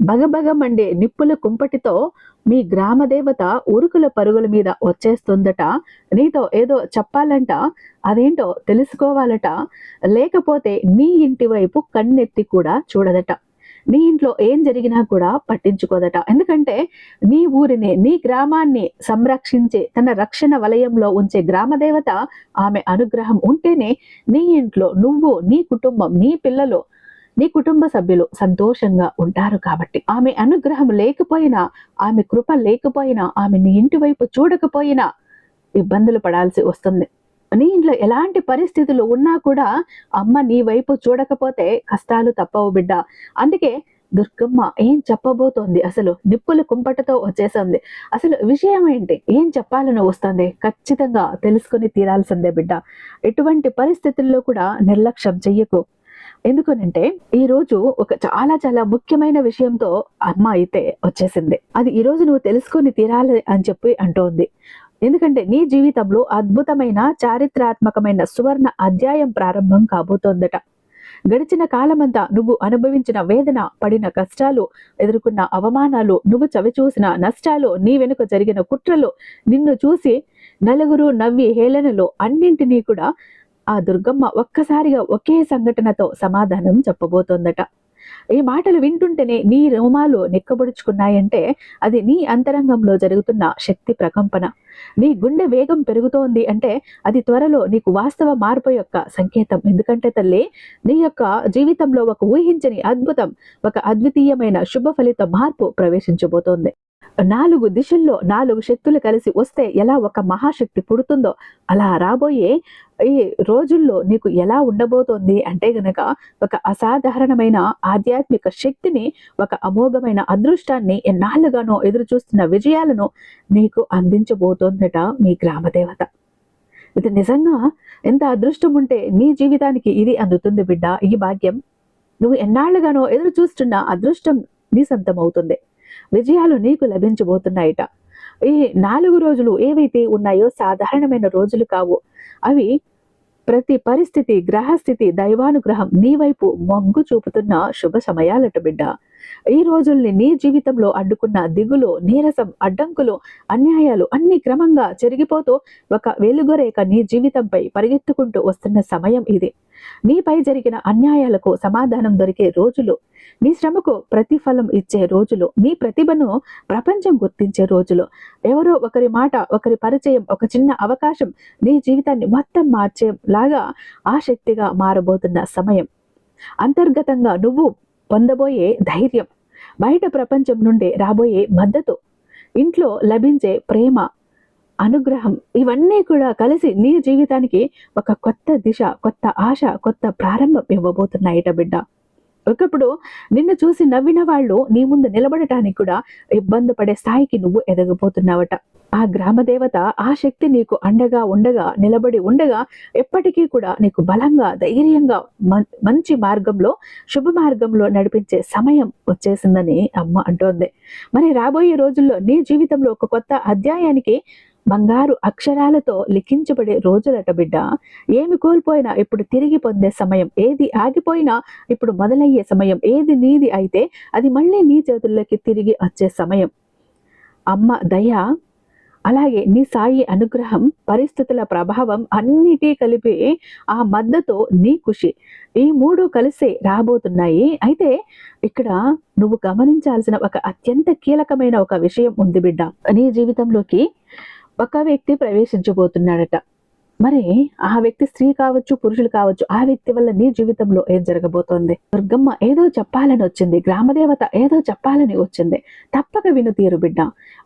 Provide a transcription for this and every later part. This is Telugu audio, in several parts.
బగబగ నిప్పుల కుంపటితో మీ గ్రామదేవత ఉరుకుల పరుగుల మీద వచ్చేస్తుందట. నీతో ఏదో చెప్పాలంట అదేంటో తెలుసుకోవాలట. లేకపోతే నీ ఇంటి వైపు కన్నెత్తి కూడా చూడదట. నీ ఇంట్లో ఏం జరిగినా కూడా పట్టించుకోదట. ఎందుకంటే నీ ఊరిని నీ గ్రామాన్ని సంరక్షించే తన రక్షణ వలయంలో ఉంచే గ్రామదేవత ఆమె అనుగ్రహం ఉంటేనే నీ ఇంట్లో నువ్వు నీ కుటుంబం నీ పిల్లలు నీ కుటుంబ సభ్యులు సంతోషంగా ఉంటారు కాబట్టి. ఆమె అనుగ్రహం లేకపోయినా ఆమె కృప లేకపోయినా ఆమె నీ ఇంటి వైపు చూడకపోయినా ఇబ్బందులు పడాల్సి వస్తుంది. నీ ఇంట్లో ఎలాంటి పరిస్థితులు ఉన్నా కూడా అమ్మ నీ వైపు చూడకపోతే కష్టాలు తప్పవు బిడ్డ. అందుకే దుర్గమ్మ ఏం చెప్పబోతోంది? అసలు నిప్పుల కుంపటతో వచ్చేసింది అసలు విషయం ఏంటి? ఏం చెప్పాలని వస్తుంది? ఖచ్చితంగా తెలుసుకుని తీరాల్సిందే బిడ్డ. ఎటువంటి పరిస్థితుల్లో కూడా నిర్లక్ష్యం చెయ్యకు. ఎందుకనంటే ఈ రోజు ఒక చాలా చాలా ముఖ్యమైన విషయంతో అమ్మ అయితే వచ్చేసింది. అది ఈ రోజు నువ్వు తెలుసుకొని తీరాలి అని చెప్పి అంటోంది. ఎందుకంటే నీ జీవితంలో అద్భుతమైన చారిత్రాత్మకమైన సువర్ణ అధ్యాయం ప్రారంభం కాబోతోందట. గడిచిన కాలమంతా నువ్వు అనుభవించిన వేదన పడిన కష్టాలు ఎదుర్కొన్న అవమానాలు నువ్వు చవిచూసిన నష్టాలు నీ వెనుక జరిగిన కుట్రలు నిన్ను చూసి నలుగురు నవ్వి హేళనలు అన్నింటినీ కూడా ఆ దుర్గమ్మ ఒక్కసారిగా ఒకే సంఘటనతో సమాధానం చెప్పబోతోందట. ఈ మాటలు వింటుంటేనే నీ రోమాలు నిక్కబొడుచుకున్నాయంటే అది నీ అంతరంగంలో జరుగుతున్న శక్తి ప్రకంపన. నీ గుండె వేగం పెరుగుతోంది అంటే అది త్వరలో నీకు వాస్తవ మార్పు యొక్క సంకేతం. ఎందుకంటే తల్లి నీ యొక్క జీవితంలో ఒక ఊహించని అద్భుతం ఒక అద్వితీయమైన శుభ ఫలిత మార్పు ప్రవేశించబోతోంది. నాలుగు దిశల్లో నాలుగు శక్తులు కలిసి వస్తే ఎలా ఒక మహాశక్తి పుడుతుందో అలా రాబోయే ఈ రోజుల్లో నీకు ఎలా ఉండబోతోంది అంటే గనక ఒక అసాధారణమైన ఆధ్యాత్మిక శక్తిని ఒక అమోఘమైన అదృష్టాన్ని ఎన్నాళ్ళుగానో ఎదురు చూస్తున్న విజయాలను నీకు అందించబోతోందట మీ గ్రామదేవత. ఇది నిజంగా ఎంత అదృష్టం ఉంటే నీ జీవితానికి ఇది అందుతుంది బిడ్డ ఈ భాగ్యం. నువ్వు ఎన్నాళ్ళుగానో ఎదురు చూస్తున్న అదృష్టం నీ సొంతమవుతుంది. విజయాలు నీకు లభించబోతున్నాయట. ఈ నాలుగు రోజులు ఏవైతే ఉన్నాయో సాధారణమైన రోజులు కావు. అవి ప్రతి పరిస్థితి గ్రహస్థితి దైవానుగ్రహం నీ వైపు మొగ్గు చూపుతున్న శుభ సమయాలట బిడ్డ. ఈ రోజుల్ని నీ జీవితంలో అడ్డుకున్న దిగులు నీరసం అడ్డంకులు అన్యాయాలు అన్ని క్రమంగా చెరిగిపోతూ ఒక వెలుగురేఖ నీ జీవితంపై పరిగెత్తుకుంటూ వస్తున్న సమయం ఇది. నీపై జరిగిన అన్యాయాలకు సమాధానం దొరికే రోజులు నీ శ్రమకు ప్రతిఫలం ఇచ్చే రోజులు నీ ప్రతిభను ప్రపంచం గుర్తించే రోజులు. ఎవరో ఒకరి మాట ఒకరి పరిచయం ఒక చిన్న అవకాశం నీ జీవితాన్ని మొత్తం మార్చేలాగా శక్తిగా మారబోతున్న సమయం. అంతర్గతంగా నువ్వు పొందబోయే ధైర్యం బయట ప్రపంచం నుండి రాబోయే మద్దతు ఇంట్లో లభించే ప్రేమ అనుగ్రహం. ఇవన్నీ కూడా కలిసి నీ జీవితానికి ఒక కొత్త దిశ కొత్త ఆశ కొత్త ప్రారంభం ఇవ్వబోతున్నాయిట బిడ్డ. ఒకప్పుడు నిన్ను చూసి నవ్విన వాళ్ళు నీ ముందు నిలబడటానికి కూడా ఇబ్బంది పడే స్థాయికి నువ్వు ఎదగబోతున్నావట. ఆ గ్రామ దేవత ఆ శక్తి నీకు అండగా ఉండగా నిలబడి ఉండగా ఎప్పటికీ కూడా నీకు బలంగా ధైర్యంగా మంచి మార్గంలో శుభ మార్గంలో నడిపించే సమయం వచ్చేసిందని అమ్మ అంటోంది. మరి రాబోయే రోజుల్లో నీ జీవితంలో ఒక కొత్త అధ్యాయానికి బంగారు అక్షరాలతో లిఖించబడే రోజులట బిడ్డ. ఏమి కోల్పోయినా ఇప్పుడు తిరిగి పొందే సమయం ఏది ఆగిపోయినా ఇప్పుడు మొదలయ్యే సమయం ఏది నీది అయితే అది మళ్ళీ నీ చేతుల్లోకి తిరిగి వచ్చే సమయం. అమ్మ దయ అలాగే నీ సాయి అనుగ్రహం పరిస్థితుల ప్రభావం అన్నిటి కలిపి ఆ మద్దతు నీ ఖుషి. ఈ మూడు కలిసే రాబోతున్నాయి. అయితే ఇక్కడ నువ్వు గమనించాల్సిన ఒక అత్యంత కీలకమైన ఒక విషయం ఉంది బిడ్డ. నీ జీవితంలోకి ఒక వ్యక్తి ప్రవేశించబోతున్నాడట. మరి ఆ వ్యక్తి స్త్రీ కావచ్చు పురుషులు కావచ్చు ఆ వ్యక్తి వల్ల నీ జీవితంలో ఏం జరగబోతోంది? దుర్గమ్మ ఏదో చెప్పాలని వచ్చింది గ్రామదేవత ఏదో చెప్పాలని వచ్చింది. తప్పక విను తీరు బిడ్డ.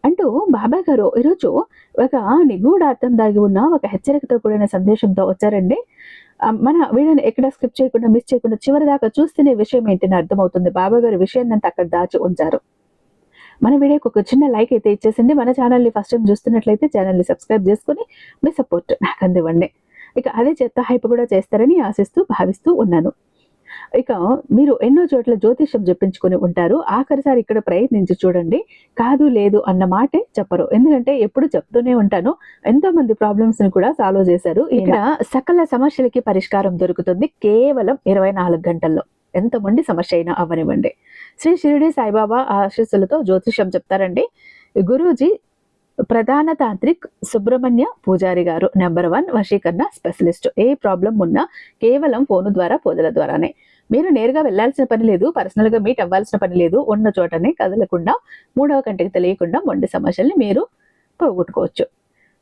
అంటూ బాబా గారు ఈరోజు ఒక నిగూఢార్థం దాగి ఉన్న ఒక హెచ్చరికతో కూడిన సందేశంతో వచ్చారండి. మన వీడియోని ఎక్కడ స్కిప్ చేయకుండా మిస్ చేయకుండా చివరి దాకా చూస్తేనే విషయం ఏంటని అర్థమవుతుంది. బాబా గారు విషయాన్ని అంతా అక్కడ దాచి ఉంచారు. మన వీడియోకి ఒక చిన్న లైక్ అయితే ఇచ్చేసింది. మన ఛానల్ని ఫస్ట్ టైం చూస్తున్నట్లయితే ఛానల్ని సబ్స్క్రైబ్ చేసుకుని మీ సపోర్ట్ నాకు అందివ్వండి. ఇక అదే చెత్త హైప్ కూడా చేస్తారని ఆశిస్తూ భావిస్తూ ఉన్నాను. ఇక మీరు ఎన్నో చోట్ల జ్యోతిష్యం చెప్పించుకొని ఉంటారు. ఆఖరిసారి ఇక్కడ ప్రయత్నించి చూడండి. కాదు లేదు అన్న మాటే చెప్పరు. ఎందుకంటే ఎప్పుడు చెప్తూనే ఉంటాను. ఎంతో మంది ప్రాబ్లమ్స్ని కూడా సాల్వ్ చేశారు. ఇక్కడ సకల సమస్యలకి పరిష్కారం దొరుకుతుంది కేవలం ఇరవై నాలుగు గంటల్లో. ఎంత మొండి సమస్య అయినా అవ్వనివ్వండి శ్రీ షిరిడి సాయిబాబా ఆశీస్సులతో జ్యోతిష్యం చెప్తారండి. గురూజీ ప్రధాన తాంత్రిక్ సుబ్రహ్మణ్య పూజారి గారు నెంబర్ వన్ వశీకరణ స్పెషలిస్ట్. ఏ ప్రాబ్లం ఉన్నా కేవలం ఫోను ద్వారా పూజల ద్వారానే. మీరు నేరుగా వెళ్ళాల్సిన పని లేదు పర్సనల్గా మీట్ అవ్వాల్సిన పని లేదు ఉన్న చోటనే కదలకుండా మూడవ కంటికి తెలియకుండా మొండి సమస్యల్ని మీరు పోగొట్టుకోవచ్చు.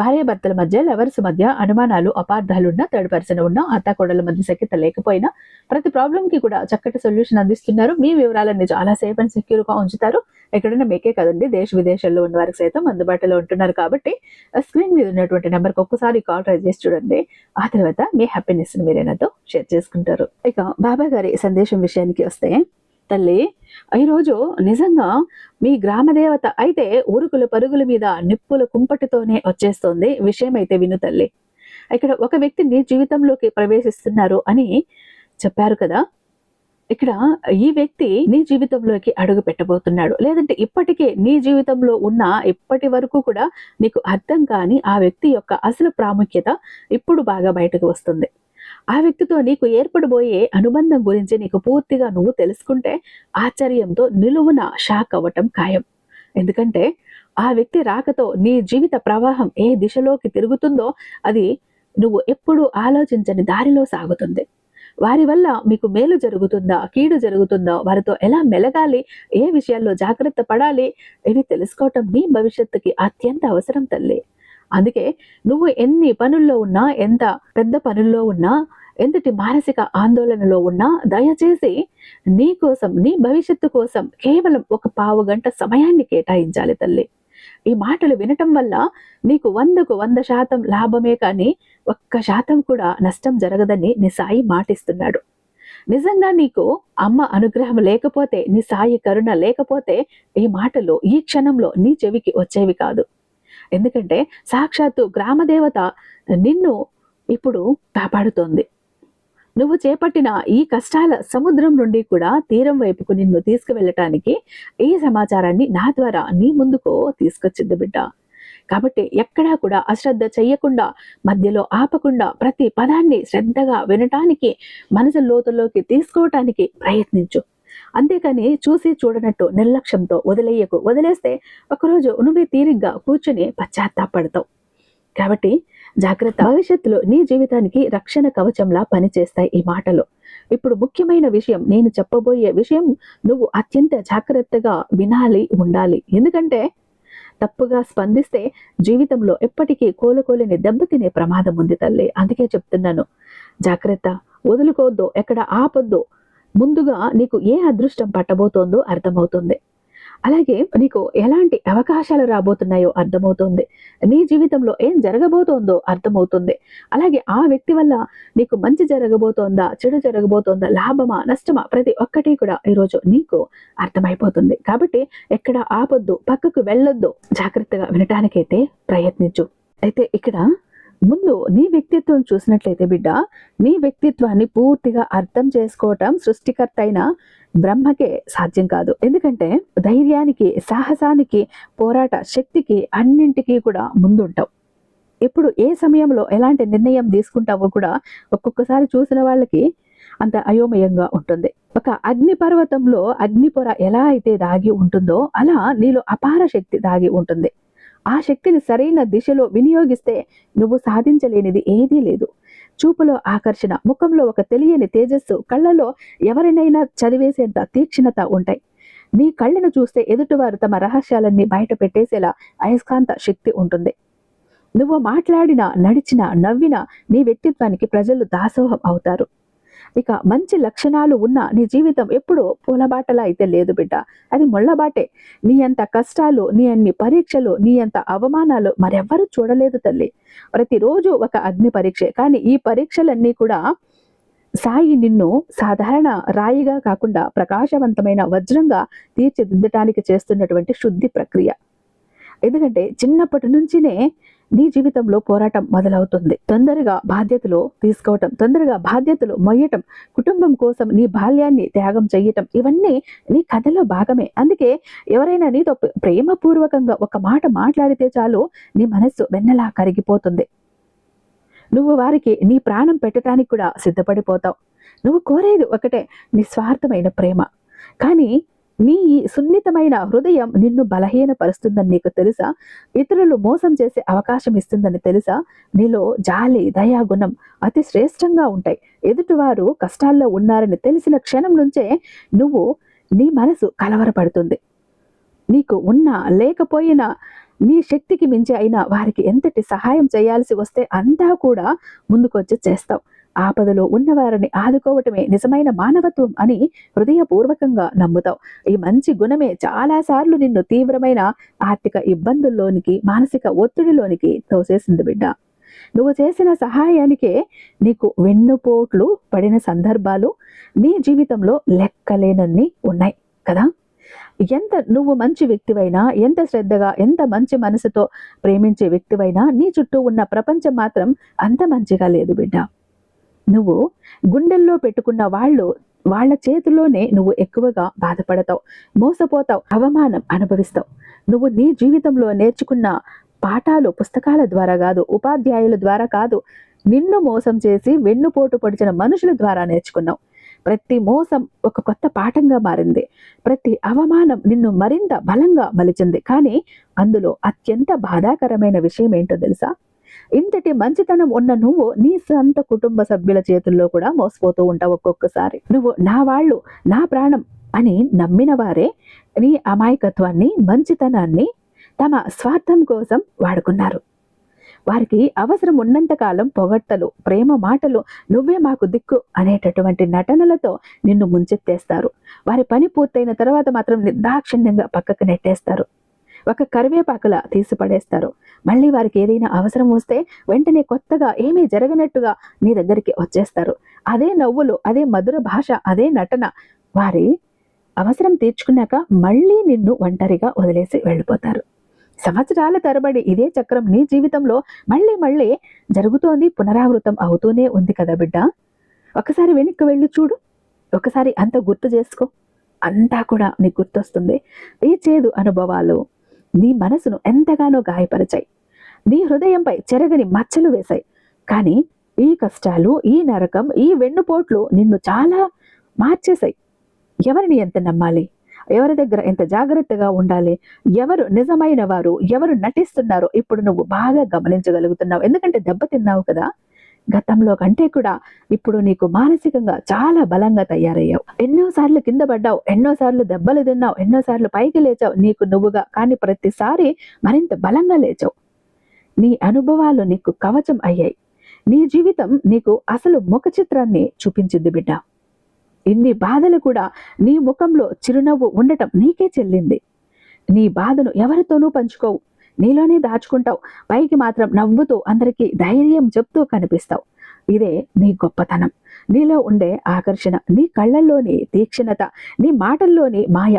భార్యాభర్తల మధ్య లవర్స్ మధ్య అనుమానాలు అపార్థాలున్నా థర్డ్ పర్సన్ ఉన్న అత్తాకోడల మధ్య సఖ్యత లేకపోయినా ప్రతి ప్రాబ్లం కి కూడా చక్కటి సొల్యూషన్ అందిస్తున్నారు. మీ వివరాలన్నీ చాలా సేఫ్ అండ్ సెక్యూర్గా ఉంచుతారు. ఎక్కడైనా మీకే కదండి. దేశ విదేశాల్లో ఉన్న వారికి సైతం అందుబాటులో ఉంటున్నారు కాబట్టి స్క్రీన్ మీద ఉన్నటువంటి నెంబర్కి ఒక్కసారి కాల్ ట్రై చేసి చూడండి. ఆ తర్వాత మీ హ్యాపీనెస్ మీరే నాతో షేర్ చేసుకుంటారు. ఇక బాబా గారి సందేశం విషయానికి వస్తే తల్లి ఈరోజు నిజంగా మీ గ్రామ దేవత అయితే ఉరుకుల పరుగుల మీద నిప్పుల కుంపటితోనే వచ్చేస్తోంది. విషయం అయితే విను తల్లి. ఇక్కడ ఒక వ్యక్తి నీ జీవితంలోకి ప్రవేశిస్తున్నారు అని చెప్పారు కదా. ఇక్కడ ఈ వ్యక్తి నీ జీవితంలోకి అడుగు పెట్టబోతున్నాడు. లేదంటే ఇప్పటికే నీ జీవితంలో ఉన్న ఇప్పటి వరకు కూడా నీకు అర్థం కాని ఆ వ్యక్తి యొక్క అసలు ప్రాముఖ్యత ఇప్పుడు బాగా బయటకు వస్తుంది. ఆ వ్యక్తితో నీకు ఏర్పడబోయే అనుబంధం గురించి నీకు పూర్తిగా నువ్వు తెలుసుకుంటే ఆశ్చర్యంతో నిలువున షాక్ అవ్వటం ఖాయం. ఎందుకంటే ఆ వ్యక్తి రాకతో నీ జీవిత ప్రవాహం ఏ దిశలోకి తిరుగుతుందో అది నువ్వు ఎప్పుడు ఆలోచించని దారిలో సాగుతుంది. వారి వల్ల మీకు మేలు జరుగుతుందా కీడు జరుగుతుందా వారితో ఎలా మెలగాలి ఏ విషయాల్లో జాగ్రత్త పడాలి ఇవి తెలుసుకోవటం నీ భవిష్యత్తుకి అత్యంత అవసరం తల్లి. అందుకే నువ్వు ఎన్ని పనుల్లో ఉన్నా ఎంత పెద్ద పనుల్లో ఉన్నా ఎంతటి మానసిక ఆందోళనలో ఉన్నా దయచేసి నీ కోసం నీ భవిష్యత్తు కోసం కేవలం ఒక పావు గంట సమయాన్ని కేటాయించాలి తల్లి. ఈ మాటలు వినటం వల్ల నీకు వందకు వంద శాతం లాభమే కానీ ఒక్క శాతం కూడా నష్టం జరగదని నీ సాయి మాటిస్తున్నాడు. నిజంగా నీకు అమ్మ అనుగ్రహం లేకపోతే నీ సాయి కరుణ లేకపోతే ఈ మాటలు ఈ క్షణంలో నీ చెవికి వచ్చేవి కాదు. ఎందుకంటే సాక్షాత్తు గ్రామదేవత నిన్ను ఇప్పుడు కాపాడుతోంది. నువ్వు చేపట్టిన ఈ కష్టాల సముద్రం నుండి కూడా తీరం వైపుకు నిన్ను తీసుకువెళ్ళటానికి ఈ సమాచారాన్ని నా ద్వారా నీ ముందుకు తీసుకొచ్చింది బిడ్డ. కాబట్టి ఎక్కడా కూడా అశ్రద్ధ చెయ్యకుండా మధ్యలో ఆపకుండా ప్రతి పదాన్ని శ్రద్ధగా వినటానికి మనసు లోతుల్లోకి తీసుకోవటానికి ప్రయత్నించు. అంతేకాని చూసి చూడనట్టు నిర్లక్ష్యంతో వదిలేయకు. వదిలేస్తే ఒకరోజు నువ్వే తీరిగ్గా కూర్చుని పశ్చాత్తాపడతావు. కాబట్టి జాగ్రత్త. భవిష్యత్తులో నీ జీవితానికి రక్షణ కవచంలా పనిచేస్తాయి ఈ మాటలు. ఇప్పుడు ముఖ్యమైన విషయం నేను చెప్పబోయే విషయం నువ్వు అత్యంత జాగ్రత్తగా వినాలి ఉండాలి. ఎందుకంటే తప్పుగా స్పందిస్తే జీవితంలో ఎప్పటికీ కోలుకోలేని దెబ్బతినే ప్రమాదం ఉంది తల్లి. అందుకే చెప్తున్నాను. జాగ్రత్త. వదులుకోవద్దు. ఎక్కడ ఆపొద్దు. ముందుగా నీకు ఏ అదృష్టం పట్టబోతోందో అర్థమవుతుంది. అలాగే నీకు ఎలాంటి అవకాశాలు రాబోతున్నాయో అర్థమవుతుంది. నీ జీవితంలో ఏం జరగబోతోందో అర్థమవుతుంది. అలాగే ఆ వ్యక్తి వల్ల నీకు మంచి జరగబోతోందా చెడు జరగబోతోందా లాభమా నష్టమా ప్రతి ఒక్కటి కూడా ఈరోజు నీకు అర్థమైపోతుంది. కాబట్టి ఎక్కడ ఆపొద్దు పక్కకు వెళ్ళొద్దు జాగ్రత్తగా వినటానికైతే ప్రయత్నించు. అయితే ఇక్కడ ముందు నీ వ్యక్తిత్వం చూసినట్లయితే బిడ్డ నీ వ్యక్తిత్వాన్ని పూర్తిగా అర్థం చేసుకోవటం సృష్టికర్త అయిన బ్రహ్మకే సాధ్యం కాదు. ఎందుకంటే ధైర్యానికి సాహసానికి పోరాట శక్తికి అన్నింటికీ కూడా ముందుంటావు. ఎప్పుడు ఏ సమయంలో ఎలాంటి నిర్ణయం తీసుకుంటావో కూడా ఒక్కొక్కసారి చూసిన వాళ్ళకి అంత అయోమయంగా ఉంటుంది. ఒక అగ్నిపర్వతంలో అగ్నిపొర అగ్ని పొర ఎలా అయితే దాగి ఉంటుందో అలా నీలో అపార శక్తి దాగి ఉంటుంది. ఆ శక్తిని సరైన దిశలో వినియోగిస్తే నువ్వు సాధించలేనిది ఏదీ లేదు. చూపులో ఆకర్షణ ముఖంలో ఒక తెలియని తేజస్సు కళ్ళలో ఎవరినైనా చదివేసేంత తీక్షణత ఉంటాయి. నీ కళ్ళను చూస్తే ఎదుటివారు తమ రహస్యాలన్నీ బయట పెట్టేసేలా అయస్కాంత శక్తి ఉంటుంది. నువ్వు మాట్లాడినా నడిచినా నవ్వినా నీ వ్యక్తిత్వానికి ప్రజలు దాసోహం అవుతారు. ఇక మంచి లక్షణాలు ఉన్న నీ జీవితం ఎప్పుడూ పూలబాటలా అయితే లేదు బిడ్డ. అది ముళ్ళబాటే. నీ అంత కష్టాలు నీ అన్ని పరీక్షలు నీ అంత అవమానాలు మరెవ్వరూ చూడలేదు తల్లి. ప్రతిరోజు ఒక అగ్ని పరీక్షే. కానీ ఈ పరీక్షలన్నీ కూడా సాయి నిన్ను సాధారణ రాయిగా కాకుండా ప్రకాశవంతమైన వజ్రంగా తీర్చిదిద్దటానికి చేస్తున్నటువంటి శుద్ధి ప్రక్రియ. ఎందుకంటే చిన్నప్పటి నుంచినే నీ జీవితంలో పోరాటం మొదలవుతుంది. తొందరగా బాధ్యతలు తీసుకోవటం తొందరగా బాధ్యతలు మొయ్యటం కుటుంబం కోసం నీ బాల్యాన్ని త్యాగం చెయ్యటం ఇవన్నీ నీ కథలో భాగమే. అందుకే ఎవరైనా నీతో ప్రేమపూర్వకంగా ఒక మాట మాట్లాడితే చాలు నీ మనస్సు వెన్నలా కరిగిపోతుంది. నువ్వు వారికి నీ ప్రాణం పెట్టడానికి కూడా సిద్ధపడిపోతావు. నువ్వు కోరేది ఒకటే నిస్వార్థమైన ప్రేమ. కానీ నీ ఈ సున్నితమైన హృదయం నిన్ను బలహీనపరుస్తుందని నీకు తెలుసా? ఇతరులు మోసం చేసే అవకాశం ఇస్తుందని తెలుసా? నీలో జాలి దయాగుణం అతి శ్రేష్టంగా ఉంటాయి. ఎదుటివారు కష్టాల్లో ఉన్నారని తెలిసిన క్షణం నుంచే నువ్వు నీ మనసు కలవరపడుతుంది. నీకు ఉన్నా లేకపోయినా నీ శక్తికి మించి అయినా వారికి ఎంతటి సహాయం చేయాల్సి వస్తే అంతా కూడా ముందుకొచ్చి చేస్తావు. ఆపదలో ఉన్నవారిని ఆదుకోవటమే నిజమైన మానవత్వం అని హృదయపూర్వకంగా నమ్ముతావు. ఈ మంచి గుణమే చాలాసార్లు నిన్ను తీవ్రమైన ఆర్థిక ఇబ్బందుల్లోనికి మానసిక ఒత్తిడిలోనికి తోసేసింది బిడ్డ. నువ్వు చేసిన సహాయానికే నీకు వెన్నుపోట్లు పడిన సందర్భాలు నీ జీవితంలో లెక్కలేనన్ని ఉన్నాయి కదా. ఎంత నువ్వు మంచి వ్యక్తివైనా ఎంత శ్రద్ధగా ఎంత మంచి మనసుతో ప్రేమించే వ్యక్తివైనా నీ చుట్టూ ఉన్న ప్రపంచం మాత్రం అంత మంచిగా లేదు బిడ్డ. నువ్వు గుండెల్లో పెట్టుకున్న వాళ్ళు వాళ్ళ చేతిలోనే నువ్వు ఎక్కువగా బాధపడతావు మోసపోతావు అవమానం అనుభవిస్తావు. నువ్వు నీ జీవితంలో నేర్చుకున్న పాఠాలు పుస్తకాల ద్వారా కాదు ఉపాధ్యాయుల ద్వారా కాదు నిన్ను మోసం చేసి వెన్నుపోటు పొడిచిన మనుషుల ద్వారా నేర్చుకున్నావు. ప్రతి మోసం ఒక కొత్త పాఠంగా మారింది. ప్రతి అవమానం నిన్ను మరింత బలంగా మలిచింది. కానీ అందులో అత్యంత బాధాకరమైన విషయం ఏంటో తెలుసా? ఇంతటి మంచితనం ఉన్న నువ్వు నీ సొంత కుటుంబ సభ్యుల చేతుల్లో కూడా మోసపోతూ ఉంటావు ఒక్కొక్కసారి. నువ్వు నా వాళ్ళు నా ప్రాణం అని నమ్మిన వారే నీ అమాయకత్వాన్ని మంచితనాన్ని తమ స్వార్థం కోసం వాడుకున్నారు. వారికి అవసరం ఉన్నంతకాలం పొగట్టలు ప్రేమ మాటలు నువ్వే మాకు దిక్కు అనేటటువంటి నటనలతో నిన్ను ముంచెత్తేస్తారు. వారి పని పూర్తయిన తర్వాత మాత్రం నిర్దాక్షిణ్యంగా పక్కకు నెట్టేస్తారు. ఒక కరివేపాకులా తీసి పడేస్తారు మళ్ళీ వారికి ఏదైనా అవసరం వస్తే వెంటనే కొత్తగా ఏమీ జరగనట్టుగా మీ దగ్గరికి వచ్చేస్తారు. అదే నవ్వులు అదే మధుర భాష అదే నటన. వారి అవసరం తీర్చుకున్నాక మళ్ళీ నిన్ను ఒంటరిగా వదిలేసి వెళ్ళిపోతారు. సంవత్సరాల తరబడి ఇదే చక్రం నీ జీవితంలో మళ్ళీ మళ్ళీ జరుగుతోంది పునరావృతం అవుతూనే ఉంది కదా బిడ్డ. ఒకసారి వెనక్కి వెళ్ళి చూడు. ఒకసారి అంత గుర్తు చేసుకో. అంతా కూడా నీకు గుర్తొస్తుంది. ఈ చేదు అనుభవాలు నీ మనసును ఎంతగానో గాయపరిచాయి. నీ హృదయంపై చెరగని మచ్చలు వేశాయి. కానీ ఈ కష్టాలు ఈ నరకం ఈ వెన్నుపోట్లు నిన్ను చాలా మార్చేశాయి. ఎవరిని ఎంత నమ్మాలి? ఎవరి దగ్గర ఎంత జాగ్రత్తగా ఉండాలి? ఎవరు నిజమైన వారు? ఎవరు నటిస్తున్నారో ఇప్పుడు నువ్వు బాగా గమనించగలుగుతున్నావు. ఎందుకంటే దెబ్బతిన్నావు కదా? గతంలో కంటే కూడా ఇప్పుడు నీకు మానసికంగా చాలా బలంగా తయారయ్యావు. ఎన్నోసార్లు కింద పడ్డావు ఎన్నోసార్లు దెబ్బలు తిన్నావు ఎన్నోసార్లు పైకి లేచావు నీకు నువ్వుగా కానీ ప్రతిసారి మరింత బలంగా లేచావు. నీ అనుభవాలు నీకు కవచం అయ్యాయి. నీ జీవితం నీకు అసలు ముఖ చిత్రాన్ని చూపించింది బిడ్డ. ఇన్ని బాధలు కూడా నీ ముఖంలో చిరునవ్వు ఉండటం నీకే చెల్లింది. నీ బాధను ఎవరితోనూ పంచుకోవు. నీలోనే దాచుకుంటావు. పైకి మాత్రం నవ్వుతూ అందరికీ ధైర్యం చెప్తూ కనిపిస్తావు. ఇదే నీ గొప్పతనం. నీలో ఉండే ఆకర్షణ నీ కళ్ళల్లోని తీక్షణత నీ మాటల్లోని మాయ.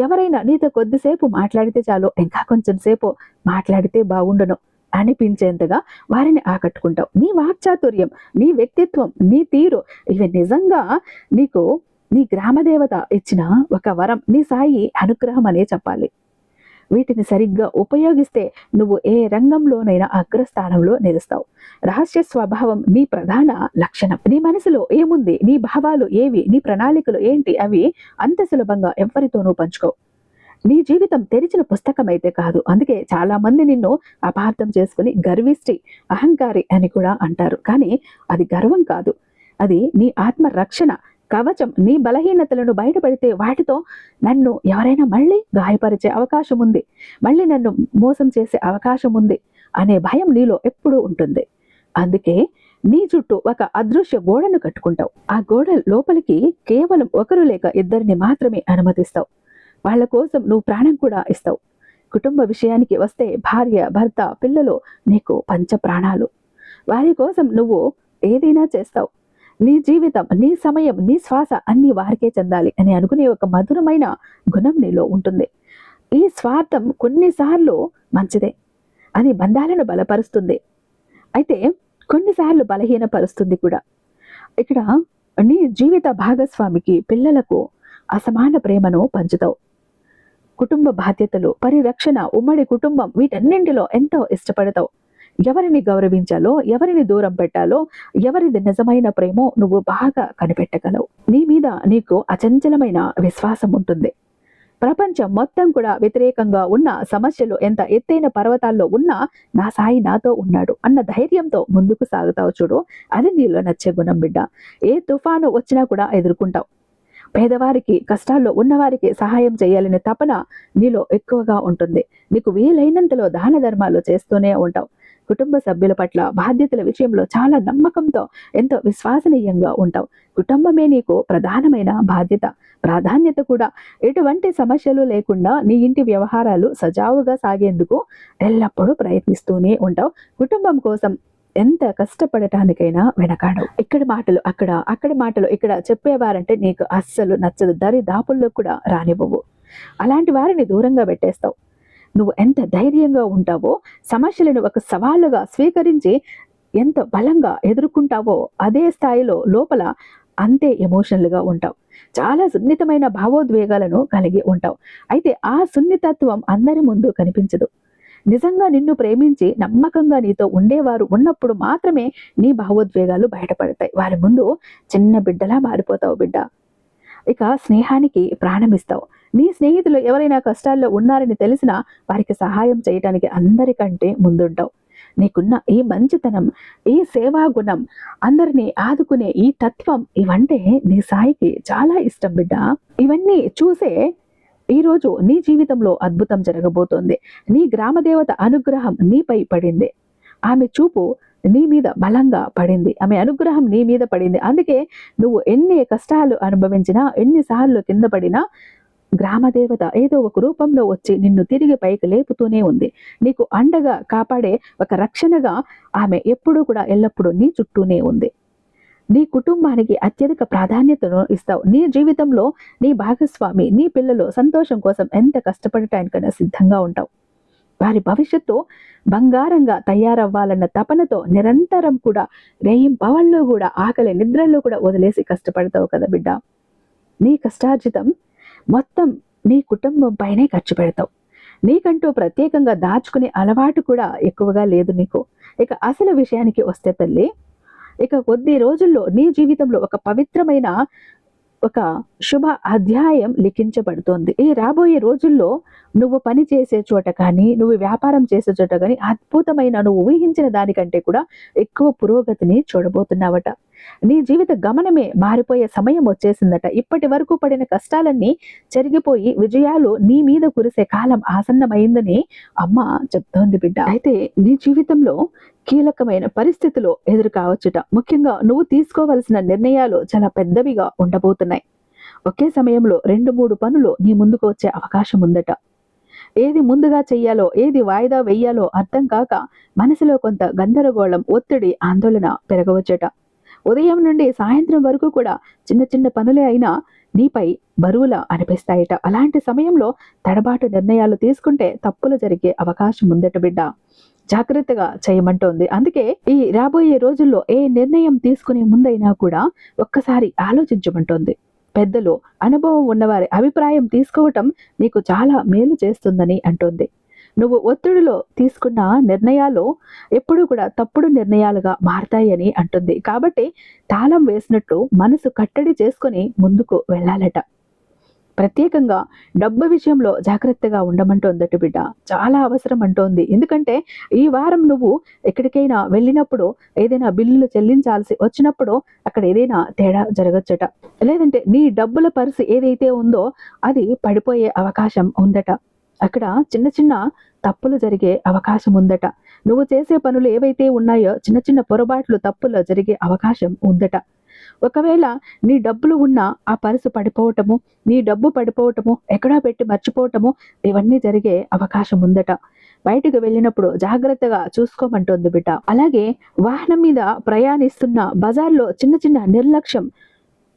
ఎవరైనా నీతో కొద్దిసేపు మాట్లాడితే చాలు ఇంకా కొంచెం సేపు మాట్లాడితే బాగుండును అనిపించేంతగా వారిని ఆకట్టుకుంటావు. నీ వాక్చాతుర్యం నీ వ్యక్తిత్వం నీ తీరు ఇవి నిజంగా నీకు నీ గ్రామదేవత ఇచ్చిన ఒక వరం నీ సాయి అనుగ్రహం అనే చెప్పాలి. వీటిని సరిగ్గా ఉపయోగిస్తే నువ్వు ఏ రంగంలోనైనా అగ్రస్థానంలో నిలుస్తావు. రహస్య స్వభావం నీ ప్రధాన లక్షణం. నీ మనసులో ఏముంది? నీ భావాలు ఏవి? నీ ప్రణాళికలు ఏంటి? అవి అంత సులభంగా ఎవరితోనూ పంచుకోవు. నీ జీవితం తెరిచిన పుస్తకం అయితే కాదు. అందుకే చాలా మంది నిన్ను అపార్థం చేసుకుని గర్విష్టి అహంకారి అని కూడా అంటారు. కానీ అది గర్వం కాదు. అది నీ ఆత్మ రక్షణ కవచం నీ బలహీనతలను బయటపడితే వాటితో నన్ను ఎవరైనా మళ్ళీ గాయపరిచే అవకాశం ఉంది. మళ్ళీ నన్ను మోసం చేసే అవకాశం ఉంది అనే భయం నీలో ఎప్పుడూ ఉంటుంది. అందుకే నీ చుట్టూ ఒక అదృశ్య గోడను కట్టుకుంటావు. ఆ గోడ లోపలికి కేవలం ఒకరు లేక ఇద్దరిని మాత్రమే అనుమతిస్తావు. వాళ్ళ కోసం నువ్వు ప్రాణం కూడా ఇస్తావు. కుటుంబ విషయానికి వస్తే భార్య భర్త పిల్లలు నీకు పంచ ప్రాణాలు వారి కోసం నువ్వు ఏదైనా చేస్తావు. నీ జీవితం నీ సమయం నీ శ్వాస అన్ని వారికే చెందాలి అని అనుకునే ఒక మధురమైన గుణం నీలో ఉంటుంది. ఈ స్వార్థం కొన్నిసార్లు మంచిదే. అది బంధాలను బలపరుస్తుంది. అయితే కొన్నిసార్లు బలహీనపరుస్తుంది కూడా. ఇక్కడ నీ జీవిత భాగస్వామికి పిల్లలకు అసమాన ప్రేమను పంచుతావు. కుటుంబ బాధ్యతలు పరిరక్షణ ఉమ్మడి కుటుంబం వీటన్నింటిలో ఎంతో ఇష్టపడతావు. ఎవరిని గౌరవించాలో ఎవరిని దూరం పెట్టాలో ఎవరిది నిజమైన ప్రేమో నువ్వు బాగా కనిపెట్టగలవు. నీ మీద నీకు అచంచలమైన విశ్వాసం ఉంటుంది. ప్రపంచం మొత్తం కూడా వ్యతిరేకంగా ఉన్న సమస్యలు ఎంత ఎత్తైన పర్వతాల్లో ఉన్నా నా సాయి నాతో ఉన్నాడు అన్న ధైర్యంతో ముందుకు సాగుతావు చూడు. అది నీలో నచ్చే గుణం బిడ్డ. ఏ తుఫాను వచ్చినా కూడా ఎదుర్కొంటావు. పేదవారికి కష్టాల్లో ఉన్నవారికి సహాయం చేయాలనే తపన నీలో ఎక్కువగా ఉంటుంది. నీకు వీలైనంతలో దాన ధర్మాలు చేస్తూనే ఉంటావు. కుటుంబ సభ్యుల పట్ల బాధ్యతల విషయంలో చాలా నమ్మకంతో ఎంతో విశ్వసనీయంగా ఉంటావు. కుటుంబమే నీకు ప్రధానమైన బాధ్యత. ప్రాధాన్యత కూడా. ఎటువంటి సమస్యలు లేకుండా నీ ఇంటి వ్యవహారాలు సజావుగా సాగేందుకు ఎల్లప్పుడూ ప్రయత్నిస్తూనే ఉంటావు. కుటుంబం కోసం ఎంత కష్టపడటానికైనా వెనకాడవు. ఇక్కడ మాటలు అక్కడ అక్కడ మాటలు ఇక్కడ చెప్పేవారంటే నీకు అస్సలు నచ్చదు. దరి దాపుల్లో కూడా రానివ్వవు. అలాంటి వారిని దూరంగా పెట్టేస్తావు. నువ్వు ఎంత ధైర్యంగా ఉంటావో సమస్యలను ఒక సవాలుగా స్వీకరించి ఎంత బలంగా ఎదుర్కొంటావో అదే స్థాయిలో లోపల అంతే ఎమోషనల్గా ఉంటావు. చాలా సున్నితమైన భావోద్వేగాలను కలిగి ఉంటావు. అయితే ఆ సున్నితత్వం అందరి ముందు కనిపించదు. నిజంగా నిన్ను ప్రేమించి నమ్మకంగా నీతో ఉండేవారు ఉన్నప్పుడు మాత్రమే నీ భావోద్వేగాలు బయటపడతాయి. వారి ముందు చిన్న బిడ్డలా మారిపోతావు బిడ్డ. ఇక స్నేహానికి ప్రాణమిస్తావు నీ స్నేహితులు ఎవరైనా కష్టాల్లో ఉన్నారని తెలిసినా వారికి సహాయం చేయటానికి అందరికంటే ముందుంటావు. నీకున్న ఈ మంచితనం ఈ సేవా గుణం అందరినీ ఆదుకునే ఈ తత్వం ఇవంటే నీ సాయికి చాలా ఇష్టం బిడ్డ. ఇవన్నీ చూసే ఈరోజు నీ జీవితంలో అద్భుతం జరగబోతోంది. నీ గ్రామదేవత అనుగ్రహం నీపై పడింది. ఆమె చూపు నీ మీద బలంగా పడింది. ఆమె అనుగ్రహం నీ మీద పడింది. అందుకే నువ్వు ఎన్ని కష్టాలు అనుభవించినా ఎన్నిసార్లు కింద పడినా గ్రామదేవత ఏదో ఒక రూపంలో వచ్చి నిన్ను తిరిగి పైకి లేపుతూనే ఉంది. నీకు అండగా కాపాడే ఒక రక్షణగా ఆమె ఎప్పుడూ కూడా ఎల్లప్పుడూ నీ చుట్టూనే ఉంది. నీ కుటుంబానికి అత్యధిక ప్రాధాన్యతను ఇస్తావు. నీ జీవితంలో నీ భాగస్వామి నీ పిల్లలు సంతోషం కోసం ఎంత కష్టపడటానికైనా సిద్ధంగా ఉంటావు. వారి భవిష్యత్తు బంగారంగా తయారవ్వాలన్న తపనతో నిరంతరం కూడా రేయం పవల్లో కూడా ఆకలి నిద్రల్లో కూడా వదిలేసి కష్టపడతావు కదా బిడ్డ. నీ కష్టార్జితం మొత్తం నీ కుటుంబం పైనే ఖర్చు పెడతావు. నీకంటూ ప్రత్యేకంగా దాచుకునే అలవాటు కూడా ఎక్కువగా లేదు నీకు. ఇక అసలు విషయానికి వస్తే తల్లి ఇక కొద్ది రోజుల్లో నీ జీవితంలో ఒక పవిత్రమైన ఒక శుభ అధ్యాయం లిఖించబడుతోంది. ఈ రాబోయే రోజుల్లో నువ్వు పని చేసే చోట కానీ నువ్వు వ్యాపారం చేసే చోట కానీ అద్భుతమైన నువ్వు ఊహించిన దానికంటే కూడా ఎక్కువ పురోగతిని చూడబోతున్నావట. నీ జీవిత గమనమే మారిపోయే సమయం వచ్చేసిందట. ఇప్పటి వరకు పడిన కష్టాలన్నీ చెరిగిపోయి విజయాలు నీ మీద కురిసే కాలం ఆసన్నమైందని అమ్మ చెప్తోంది బిడ్డ. అయితే నీ జీవితంలో కీలకమైన పరిస్థితులు ఎదురు కావచ్చుట ముఖ్యంగా నువ్వు తీసుకోవలసిన నిర్ణయాలు చాలా పెద్దవిగా ఉండబోతున్నాయి. ఒకే సమయంలో రెండు మూడు పనులు నీ ముందుకు వచ్చే అవకాశం ఉందట. ఏది ముందుగా చెయ్యాలో ఏది వాయిదా వెయ్యాలో అర్థం కాక మనసులో కొంత గందరగోళం ఒత్తిడి ఆందోళన పెరగవచ్చట. ఉదయం నుండి సాయంత్రం వరకు కూడా చిన్న చిన్న పనులే అయినా నీపై బరువుల అనిపిస్తాయట. అలాంటి సమయంలో తడబాటు నిర్ణయాలు తీసుకుంటే తప్పులు జరిగే అవకాశం ఉందట బిడ్డ. జాగ్రత్తగా చేయమంటోంది. అందుకే ఈ రాబోయే రోజుల్లో ఏ నిర్ణయం తీసుకునే ముందైనా కూడా ఒక్కసారి ఆలోచించమంటోంది. పెద్దలు అనుభవం ఉన్నవారి అభిప్రాయం తీసుకోవటం నీకు చాలా మేలు చేస్తుందని అంటోంది. నువ్వు ఒత్తిడిలో తీసుకున్న నిర్ణయాలు ఎప్పుడూ కూడా తప్పుడు నిర్ణయాలుగా మారతాయని అంటుంది. కాబట్టి తాళం వేసినట్టు మనసు కట్టడి చేసుకొని ముందుకు వెళ్ళాలట. ప్రత్యేకంగా డబ్బు విషయంలో జాగ్రత్తగా ఉండమంటోందట బిడ్డ. చాలా అవసరం అంటోంది. ఎందుకంటే ఈ వారం నువ్వు ఎక్కడికైనా వెళ్ళినప్పుడు ఏదైనా బిల్లులు చెల్లించాల్సి వచ్చినప్పుడు అక్కడ ఏదైనా తేడా జరగచ్చట. లేదంటే నీ డబ్బుల పరిస్థితి ఏదైతే ఉందో అది పడిపోయే అవకాశం ఉందట. అక్కడ చిన్న చిన్న తప్పులు జరిగే అవకాశం ఉందట. నువ్వు చేసే పనులు ఏవైతే ఉన్నాయో చిన్న చిన్న పొరపాట్లు తప్పులు జరిగే అవకాశం ఉందట. ఒకవేళ నీ డబ్బులు ఉన్నా ఆ పర్సు పడిపోవటము నీ డబ్బు పడిపోవటము ఎక్కడా పెట్టి మర్చిపోవటము ఇవన్నీ జరిగే అవకాశం ఉందట. బయటకు వెళ్ళినప్పుడు జాగ్రత్తగా చూసుకోమంటోంది బిడ్డ. అలాగే వాహనం మీద ప్రయాణిస్తున్న బజార్లో చిన్న చిన్న నిర్లక్ష్యం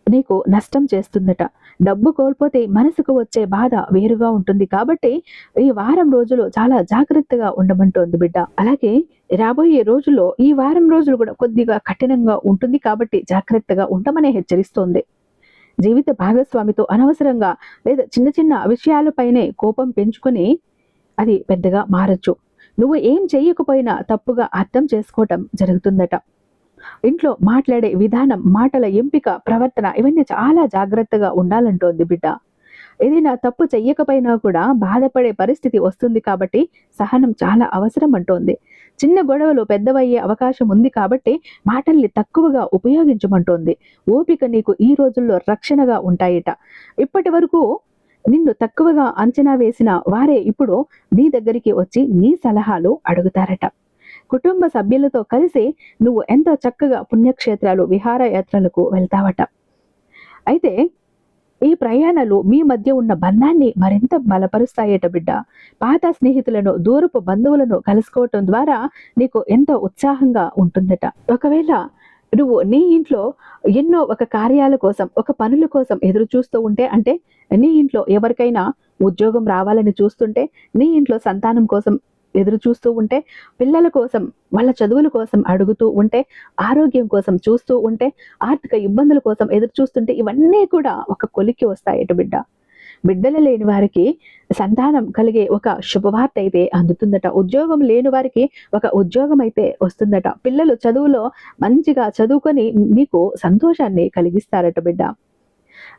నీకు నష్టం చేస్తుందట. డబ్బు కోల్పోతే మనసుకు వచ్చే బాధ వేరుగా ఉంటుంది. కాబట్టి ఈ వారం రోజులు చాలా జాగ్రత్తగా ఉండమంటోంది బిడ్డ. అలాగే రాబోయే రోజుల్లో ఈ వారం రోజులు కూడా కొద్దిగా కఠినంగా ఉంటుంది కాబట్టి జాగ్రత్తగా ఉండమనే హెచ్చరిస్తోంది. జీవిత భాగస్వామితో అనవసరంగా లేదా చిన్న చిన్న విషయాలపైనే కోపం పెంచుకొని అది పెద్దగా మారచ్చు. నువ్వు ఏం చేయకపోయినా తప్పుగా అర్థం చేసుకోవటం జరుగుతుందట. ఇంట్లో మాట్లాడే విధానం మాటల ఎంపిక ప్రవర్తన ఇవన్నీ చాలా జాగ్రత్తగా ఉండాలంటోంది బిడ్డ. ఏదైనా తప్పు చెయ్యకపోయినా కూడా బాధపడే పరిస్థితి వస్తుంది కాబట్టి సహనం చాలా అవసరం అంటోంది. చిన్న గొడవలు పెద్దవయ్యే అవకాశం ఉంది కాబట్టి మాటల్ని తక్కువగా ఉపయోగించమంటోంది. ఓపిక నీకు ఈ రోజుల్లో రక్షణగా ఉంటాయిట. ఇప్పటి వరకు నిన్ను తక్కువగా అంచనా వేసిన వారే ఇప్పుడు నీ దగ్గరికి వచ్చి నీ సలహాలు అడుగుతారట. కుటుంబ సభ్యులతో కలిసి నువ్వు ఎంతో చక్కగా పుణ్యక్షేత్రాలు విహారయాత్రలకు వెళ్తావట. అయితే ఈ ప్రయాణాలు మీ మధ్య ఉన్న బంధాన్ని మరింత బలపరుస్తాయట బిడ్డ. పాత స్నేహితులను దూరపు బంధువులను కలుసుకోవటం ద్వారా నీకు ఎంతో ఉత్సాహంగా ఉంటుందట. ఒకవేళ నువ్వు నీ ఇంట్లో ఎన్నో ఒక కార్యాల కోసం ఒక పనుల కోసం ఎదురు చూస్తూ ఉంటే అంటే నీ ఇంట్లో ఎవరికైనా ఉద్యోగం రావాలని చూస్తుంటే నీ ఇంట్లో సంతానం కోసం ఎదురు చూస్తూ ఉంటే పిల్లల కోసం వాళ్ళ చదువుల కోసం అడుగుతూ ఉంటే ఆరోగ్యం కోసం చూస్తూ ఉంటే ఆర్థిక ఇబ్బందుల కోసం ఎదురు చూస్తుంటే ఇవన్నీ కూడా ఒక కొలిక్కి అటు బిడ్డ. బిడ్డలు లేని వారికి సంతానం కలిగే ఒక శుభవార్త అయితే అందుతుందట. ఉద్యోగం లేని వారికి ఒక ఉద్యోగం అయితే వస్తుందట. పిల్లలు చదువులో మంచిగా చదువుకొని నీకు సంతోషాన్ని కలిగిస్తారట బిడ్డ.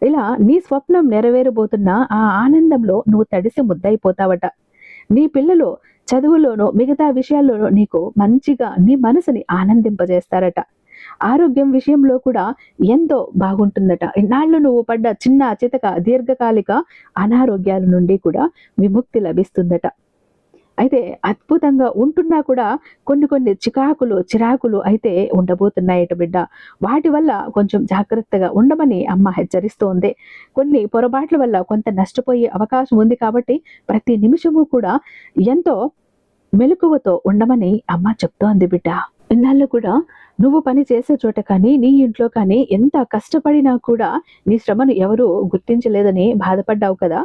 ఇలా నీ స్వప్నం నెరవేరబోతున్న ఆ ఆనందంలో నువ్వు తడిసి ముద్దయిపోతావట. నీ పిల్లలు చదువులోనూ మిగతా విషయాల్లోనూ నీకు మంచిగా నీ మనసుని ఆనందింపజేస్తారట. ఆరోగ్యం విషయంలో కూడా ఎంతో బాగుంటుందట. ఇన్నాళ్ళు నువ్వు పడ్డ చిన్న చితక దీర్ఘకాలిక అనారోగ్యాల నుండి కూడా విముక్తి లభిస్తుందట. అయితే అద్భుతంగా ఉంటున్నా కూడా కొన్ని కొన్ని చికాకులు చిరాకులు అయితే ఉండబోతున్నాయట బిడ్డ. వాటి వల్ల కొంచెం జాగ్రత్తగా ఉండమని అమ్మ హెచ్చరిస్తోంది. కొన్ని పొరపాట్ల వల్ల కొంత నష్టపోయే అవకాశం ఉంది కాబట్టి ప్రతి నిమిషము కూడా ఎంతో మెలకువతో ఉండమని అమ్మ చెప్తోంది బిడ్డ. ఇన్నాళ్ళు కూడా నువ్వు పని చేసే చోట కానీ నీ ఇంట్లో కానీ ఎంత కష్టపడినా కూడా నీ శ్రమను ఎవరూ గుర్తించలేదని బాధపడ్డావు కదా.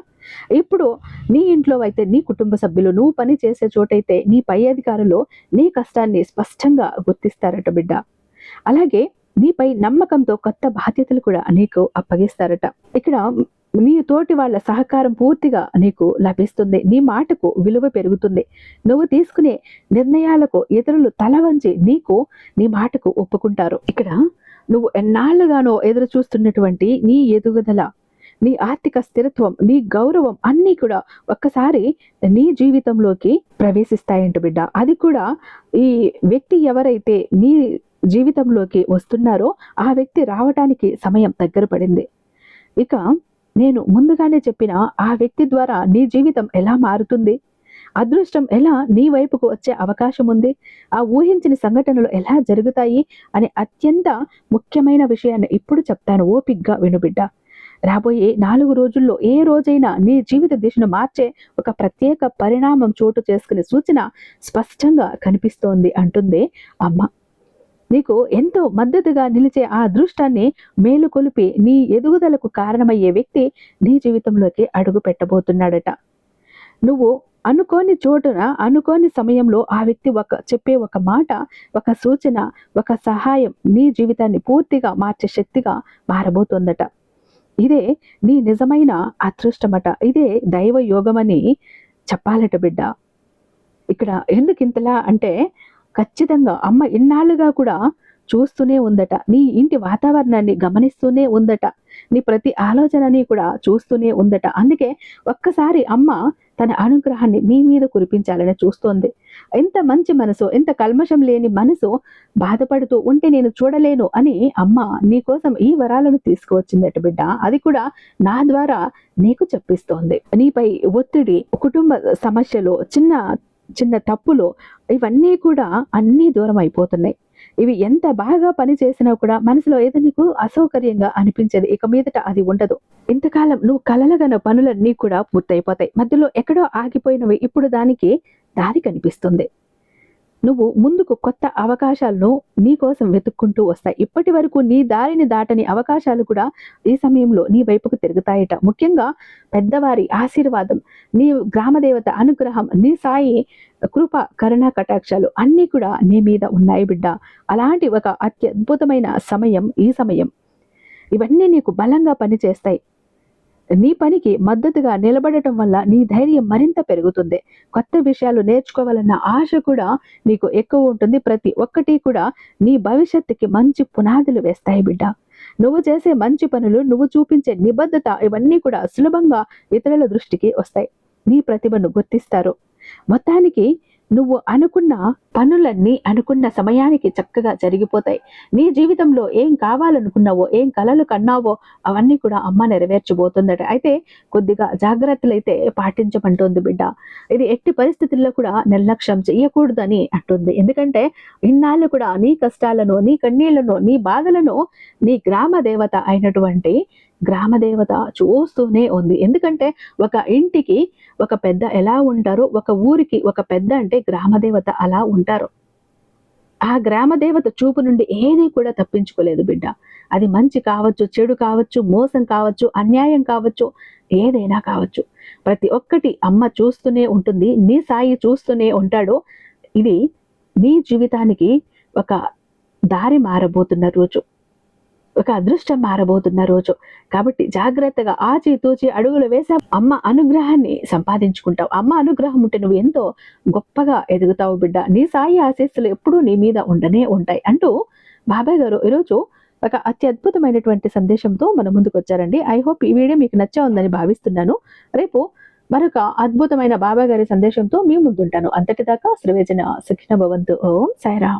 ఇప్పుడు నీ ఇంట్లో అయితే నీ కుటుంబ సభ్యులు నువ్వు పని చేసే చోటైతే నీ పై అధికారులు నీ కష్టాన్ని స్పష్టంగా గుర్తిస్తారట బిడ్డ. అలాగే నీపై నమ్మకంతో కొత్త బాధ్యతలు కూడా నీకు అప్పగిస్తారట. ఇక్కడ నీ తోటి వాళ్ళ సహకారం పూర్తిగా నీకు లభిస్తుంది. నీ మాటకు విలువ పెరుగుతుంది. నువ్వు తీసుకునే నిర్ణయాలకు ఇతరులు తల వంచి నీకు నీ మాటకు ఒప్పుకుంటారు. ఇక్కడ నువ్వు ఎన్నాళ్ళుగానో ఎదురు చూస్తున్నటువంటి నీ ఎదుగుదల నీ ఆర్థిక స్థిరత్వం నీ గౌరవం అన్నీ కూడా ఒక్కసారి నీ జీవితంలోకి ప్రవేశిస్తాయంట బిడ్డ. అది కూడా ఈ వ్యక్తి ఎవరైతే నీ జీవితంలోకి వస్తున్నారో ఆ వ్యక్తి రావటానికి సమయం దగ్గర పడింది. ఇక నేను ముందుగానే చెప్పిన ఆ వ్యక్తి ద్వారా నీ జీవితం ఎలా మారుతుంది? అదృష్టం ఎలా నీ వైపుకు వచ్చే అవకాశం ఉంది? ఆ ఊహించిన సంఘటనలు ఎలా జరుగుతాయి? అనే అత్యంత ముఖ్యమైన విషయాన్ని ఇప్పుడు చెప్తాను. ఓపిగ్గా వినుబిడ్డ రాబోయే నాలుగు రోజుల్లో ఏ రోజైనా నీ జీవిత దిశను మార్చే ఒక ప్రత్యేక పరిణామం చోటు చేసుకునే సూచన స్పష్టంగా కనిపిస్తోంది అంటుంది అమ్మ. నీకు ఎంతో మద్దతుగా నిలిచే ఆ అదృష్టాన్ని మేలుకొలిపి నీ ఎదుగుదలకు కారణమయ్యే వ్యక్తి నీ జీవితంలోకి అడుగు పెట్టబోతున్నాడట. నువ్వు అనుకోని చోటున అనుకోని సమయంలో ఆ వ్యక్తి ఒక చెప్పే ఒక మాట ఒక సూచన ఒక సహాయం నీ జీవితాన్ని పూర్తిగా మార్చే శక్తిగా మారబోతోందట. ఇదే నీ నిజమైన అదృష్టమట. ఇదే దైవ యోగమని చెప్పాలట బిడ్డ. ఇక్కడ ఎందుకు ఇంతలా అంటే ఖచ్చితంగా అమ్మ ఇన్నాళ్ళుగా కూడా చూస్తూనే ఉందట. నీ ఇంటి వాతావరణాన్ని గమనిస్తూనే ఉందట. నీ ప్రతి ఆలోచనని కూడా చూస్తూనే ఉందట. అందుకే ఒక్కసారి అమ్మ తన అనుగ్రహాన్ని నీ మీద కురిపించాలని చూస్తోంది. ఎంత మంచి మనసు ఎంత కల్మషం లేని మనసు బాధపడుతూ ఉంటే నేను చూడలేను అని అమ్మ నీ కోసం ఈ వరాలను తీసుకువచ్చిందట బిడ్డ. అది కూడా నా ద్వారా నీకు చెప్పిస్తోంది. నీపై ఒత్తిడి కుటుంబ సమస్యలు చిన్న చిన్న తప్పులు ఇవన్నీ కూడా అన్నీ దూరం అయిపోతున్నాయి ఇవి ఎంత బాగా పని చేసినా కూడా మనసులో ఏదో నీకు అసౌకర్యంగా అనిపించేది. ఇక మీదట అది ఉండదు. ఇంతకాలం నువ్వు కలలగన పనులన్నీ కూడా పూర్తయిపోతాయి. మధ్యలో ఎక్కడో ఆగిపోయినవి. ఇప్పుడు దానికి దారి కనిపిస్తుంది. నువ్వు ముందుకు కొత్త అవకాశాలను నీ కోసం వెతుక్కుంటూ వస్తాయి. ఇప్పటి వరకు నీ దారిని దాటని అవకాశాలు కూడా ఈ సమయంలో నీ వైపుకు తిరుగుతాయట. ముఖ్యంగా పెద్దవారి ఆశీర్వాదం నీ గ్రామదేవత అనుగ్రహం నీ సాయి కృప కరుణ కటాక్షాలు అన్నీ కూడా నీ మీద ఉన్నాయి బిడ్డ. అలాంటి ఒక అత్యద్భుతమైన సమయం ఈ సమయం. ఇవన్నీ నీకు బలంగా పనిచేస్తాయి. నీ పనికి మద్దతుగా నిలబడటం వల్ల నీ ధైర్యం మరింత పెరుగుతుంది. కొత్త విషయాలు నేర్చుకోవాలన్న ఆశ కూడా నీకు ఎక్కువ ఉంటుంది. ప్రతి ఒక్కటి కూడా నీ భవిష్యత్తుకి మంచి పునాదులు వేస్తాయి బిడ్డ. నువ్వు చేసే మంచి పనులు నువ్వు చూపించే నిబద్ధత ఇవన్నీ కూడా సులభంగా ఇతరుల దృష్టికి వస్తాయి. నీ ప్రతిభను గుర్తిస్తారు. మొత్తానికి నువ్వు అనుకున్న పనులన్నీ అనుకున్న సమయానికి చక్కగా జరిగిపోతాయి. నీ జీవితంలో ఏం కావాలనుకున్నావో ఏం కలలు కన్నావో అవన్నీ కూడా అమ్మ నెరవేర్చబోతుందట. అయితే కొద్దిగా జాగ్రత్తలు అయితే పాటించమంటుంది బిడ్డ. ఇది ఎట్టి పరిస్థితుల్లో కూడా నిర్లక్ష్యం చేయకూడదని అంటుంది. ఎందుకంటే ఇన్నాళ్ళు కూడా నీ కష్టాలను నీ కన్నీళ్ళను నీ బాధలను నీ గ్రామ దేవత అయినటువంటి గ్రామదేవత చూస్తూనే ఉంది. ఎందుకంటే ఒక ఇంటికి ఒక పెద్ద ఎలా ఉంటారో ఒక ఊరికి ఒక పెద్ద అంటే గ్రామదేవత అలా ఉంటారు. ఆ గ్రామ దేవత చూపు నుండి ఏది కూడా తప్పించుకోలేదు బిడ్డ. అది మంచి కావచ్చు చెడు కావచ్చు మోసం కావచ్చు అన్యాయం కావచ్చు ఏదైనా కావచ్చు. ప్రతి ఒక్కటి అమ్మ చూస్తూనే ఉంటుంది నీ సాయి చూస్తూనే ఉంటాడు. ఇది నీ జీవితానికి ఒక దారి మారబోతున్న రోజు. ఒక అదృష్టం మారబోతున్న రోజు. కాబట్టి జాగ్రత్తగా ఆచి తూచి అడుగులు వేసా అమ్మ అనుగ్రహాన్ని సంపాదించుకుంటావు. అమ్మ అనుగ్రహం ఉంటే నువ్వు ఎంతో గొప్పగా ఎదుగుతావు బిడ్డ. నీ సాయి ఆశీస్సులు ఎప్పుడూ నీ మీద ఉండనే ఉంటాయి అంటూ బాబాయ్ గారు ఈరోజు ఒక అతి అద్భుతమైనటువంటి సందేశంతో మన ముందుకు వచ్చారండి. ఐ హోప్ ఈ వీడియో మీకు నచ్చ ఉందని భావిస్తున్నాను. రేపు మరొక అద్భుతమైన బాబా గారి సందేశంతో మీ ముందుంటాను. అంతటిదాకా శ్రీవేజన సుఖిన భవంతు. ఓం సాయిరామ్.